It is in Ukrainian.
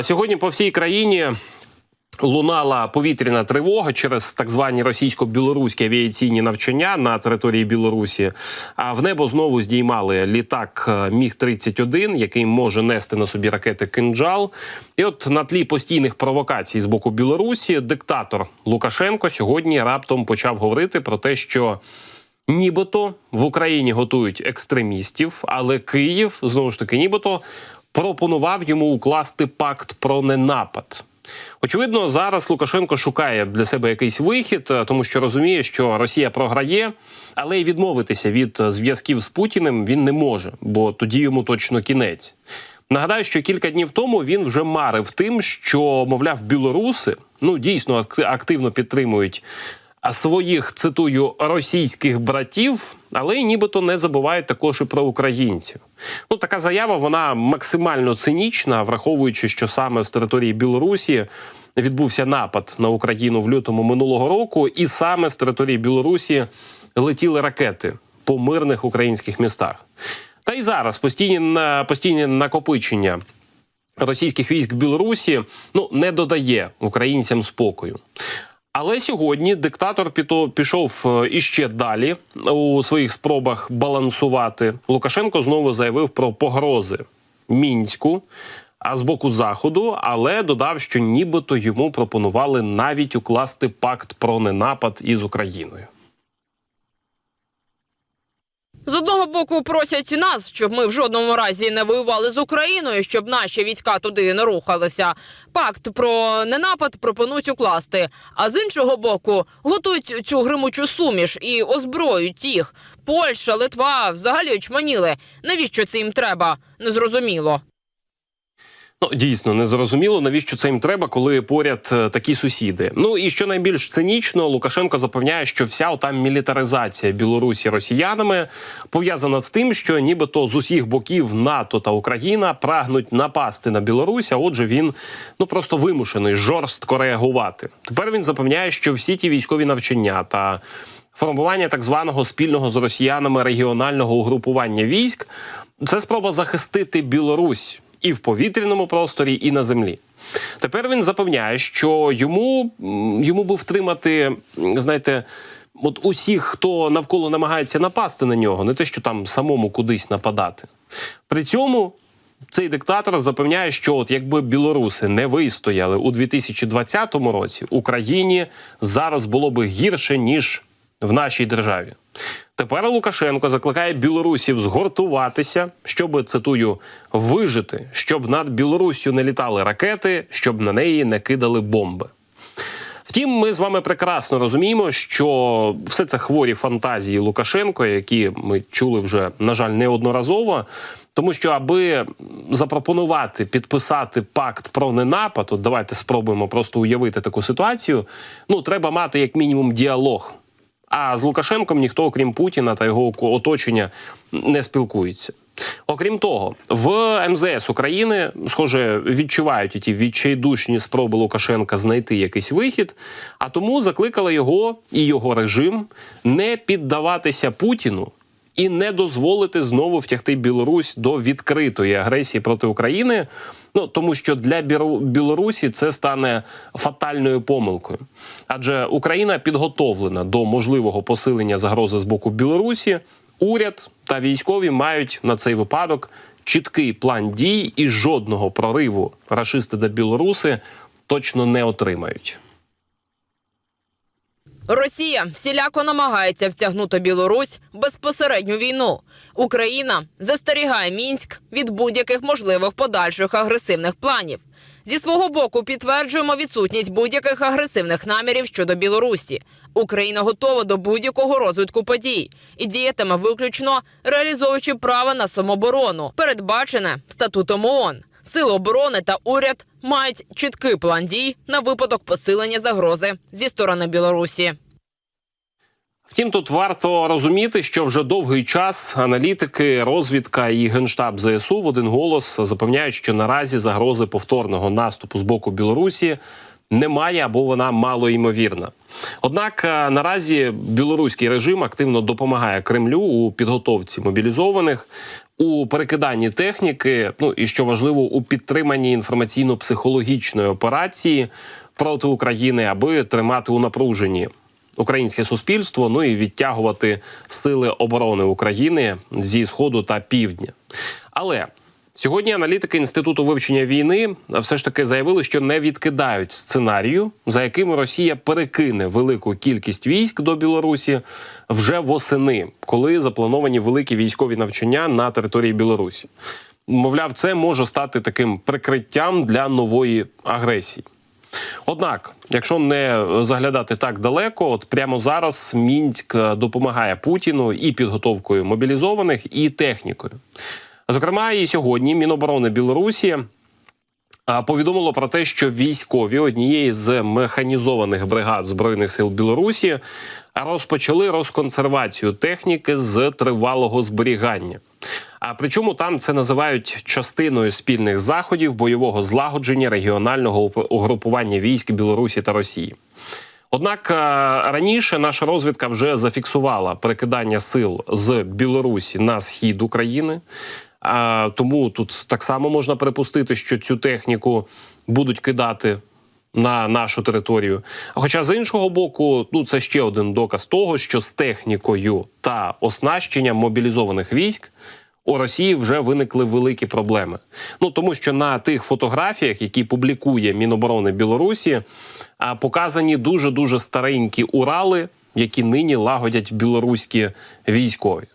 Сьогодні по всій країні лунала повітряна тривога через так звані російсько-білоруські авіаційні навчання на території Білорусі. А в небо знову здіймали літак е, Міг 31 який може нести на собі ракети кинджал. І от на тлі постійних провокацій з боку Білорусі диктатор Лукашенко сьогодні раптом почав говорити про те, що. Нібито в Україні готують екстремістів, але Київ знову ж таки, нібито пропонував йому укласти пакт про ненапад. Очевидно, зараз Лукашенко шукає для себе якийсь вихід, е, тому що розуміє, що Росія програє, але й відмовитися від е, зв'язків з Путіним він не може, бо тоді йому точно кінець. Нагадаю, що кілька днів тому він вже марив тим, що мовляв, білоруси ну дійсно активно підтримують своїх цитую російських братів, але й нібито не забувають також і про українців. Ну така заява вона максимально цинічна, враховуючи, що саме з території Білорусі відбувся напад на Україну в лютому минулого року, і саме з території Білорусі летіли ракети по мирних українських містах. Та й зараз постійні постійні накопичення російських військ в Білорусі ну не додає українцям спокою. Але сьогодні диктатор пішов е, іще далі у своїх спробах балансувати. Лукашенко знову заявив про погрози мінську, а з боку заходу, але додав, що нібито йому пропонували навіть укласти пакт про ненапад із Україною. З одного боку просять нас, щоб ми в жодному разі не воювали з Україною, щоб наші війська туди не рухалися. Пакт про ненапад пропонують укласти. А з іншого боку, готують цю гримучу суміш і озброюють їх. Польща, Литва взагалі очманіли. Навіщо це їм треба? Незрозуміло. Ну дійсно не зрозуміло, навіщо це їм треба, коли поряд е, такі сусіди. Ну і що найбільш цинічно, Лукашенко запевняє, що вся ота мілітаризація Білорусі росіянами пов'язана з тим, що нібито з усіх боків НАТО та Україна прагнуть напасти на Білорусь. А отже, він ну просто вимушений жорстко реагувати. Тепер він запевняє, що всі ті військові навчання та формування так званого спільного з росіянами регіонального угрупування військ це спроба захистити Білорусь і в повітряному просторі, і на землі. Тепер він запевняє, що йому, йому би втримати, знаєте. От усіх, хто навколо намагається напасти на нього, не те, що там самому кудись нападати. При цьому цей диктатор запевняє, що от якби білоруси не вистояли у 2020 році, Україні зараз було би гірше ніж в нашій державі. Тепер Лукашенко закликає білорусів згуртуватися, щоб цитую вижити, щоб над Білоруссю не літали ракети, щоб на неї не кидали бомби. Втім, ми з вами прекрасно розуміємо, що все це хворі фантазії Лукашенко, які ми чули вже, на жаль, неодноразово. Тому що, аби запропонувати підписати пакт про ненапад, от давайте спробуємо просто уявити таку ситуацію. Ну, треба мати як мінімум діалог. А з Лукашенком ніхто, окрім Путіна та його оточення, не спілкується. Окрім того, в МЗС України, схоже, відчувають ті відчайдушні спроби Лукашенка знайти якийсь вихід, а тому закликали його і його режим не піддаватися Путіну і не дозволити знову втягти Білорусь до відкритої агресії проти України. Ну тому що для Білорусі це стане фатальною помилкою, адже Україна підготовлена до можливого посилення загрози з боку Білорусі. Уряд та військові мають на цей випадок чіткий план дій, і жодного прориву рашисти та білоруси точно не отримають. Росія всіляко намагається втягнути Білорусь в безпосередню війну. Україна застерігає мінськ від будь-яких можливих подальших агресивних планів. Зі свого боку підтверджуємо відсутність будь-яких агресивних намірів щодо Білорусі. Україна готова до будь-якого розвитку подій і діятиме виключно реалізовуючи право на самоборону, передбачене статутом ООН. Сили оборони та уряд мають чіткий план дій на випадок посилення загрози зі сторони Білорусі. Втім, тут варто розуміти, що вже довгий час аналітики, розвідка і генштаб ЗСУ в один голос запевняють, що наразі загрози повторного наступу з боку Білорусі немає або вона малоймовірна. Однак е, наразі білоруський режим активно допомагає Кремлю у підготовці мобілізованих. У перекиданні техніки, ну і що важливо, у підтриманні інформаційно-психологічної операції проти України, аби тримати у напруженні українське суспільство, ну і відтягувати сили оборони України зі сходу та півдня. Але сьогодні аналітики інституту вивчення війни все ж таки заявили, що не відкидають сценарію, за яким Росія перекине велику кількість військ до Білорусі вже восени, коли заплановані великі військові навчання на території Білорусі. Мовляв, це може стати таким прикриттям для нової агресії. Однак, якщо не заглядати так далеко, от прямо зараз Мінськ е, допомагає Путіну і підготовкою мобілізованих, і технікою. Зокрема, і сьогодні Міноборони Білорусі повідомило про те, що військові однієї з механізованих бригад збройних сил Білорусі розпочали розконсервацію техніки з тривалого зберігання. А причому там це називають частиною спільних заходів бойового злагодження регіонального уп- угрупування військ Білорусі та Росії. Однак раніше наша розвідка вже зафіксувала перекидання сил з Білорусі на схід України. Тому тут так само можна припустити, що цю техніку будуть кидати на нашу територію. Хоча з іншого боку, ну це ще один доказ того, що з технікою та оснащенням мобілізованих військ у Росії вже виникли великі проблеми. Ну тому що на тих фотографіях, які публікує Міноборони Білорусі, показані дуже дуже старенькі Урали, які нині лагодять білоруські військові.